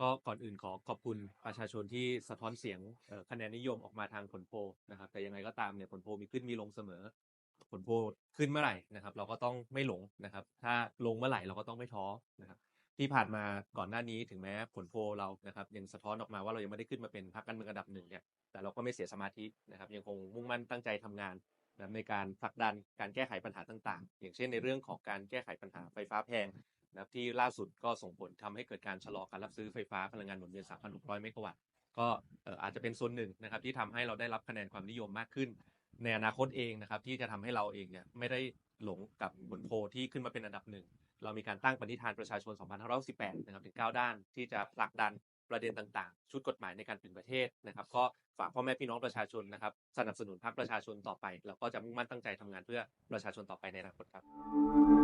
ก็ก่อนอื่นขอขอบคุณประชาชนที่สะท้อนเสียงคะแนนนิยมออกมาทางผลโพลนะครับ แต่ยังไงก็ตามเนี่ยผลโพลมีขึ้นมีลงเสมอ ผลโพลขึ้นเมื่อไหร่นะครับ เราก็ต้องไม่หลงนะครับ ถ้าลงเมื่อไหร่เราก็ต้องไม่ท้อนะครับ ที่ผ่านมาก่อนหน้านี้ถึงแม้ผลโพลเรานะครับยังสะท้อนออกมาว่าเรายังไม่ได้ขึ้นมาเป็นพรรคการเมืองอันดับหนึ่งเนี่ยแต่เราก็ไม่เสียสมาธินะครับ ยังคงมุ่งมั่นตั้งใจทำงาน นะในการผลักดันการแก้ไขปัญหาต่างๆ อย่างเช่นในเรื่องของการแก้ไขปัญหาไฟฟ้าแพงนะครับที่ล่าสุดก็ส่งผลทำให้เกิดการชะลอการรับซื้อไฟฟ้าพลังงานหมุนเวียน 3,600 เมกะวัตต์ ก็เอ่ออาจจะเป็นส่วนหนึ่งนะครับที่ทำให้เราได้รับคะแนนความนิยมมากขึ้น ในอนาคตเองนะครับที่จะทำให้เราเองเนี่ยไม่ได้หลงกับผลโพลที่ขึ้นมาเป็นอันดับหนึ่ง เรามีการตั้งปณิธานประชาชน 2518 นะครับถึง 9 ด้านที่จะผลักดัน ประเด็นต่างๆ ชุดกฎหมายในการเปลี่ยนประเทศนะครับ ก็ฝากพ่อแม่พี่น้องประชาชนนะครับ สนับสนุนพรรคประชาชนต่อไป แล้วก็จะมุ่งมั่นตั้งใจทำงานเพื่อประชาชนต่อไปในอนาคตครับ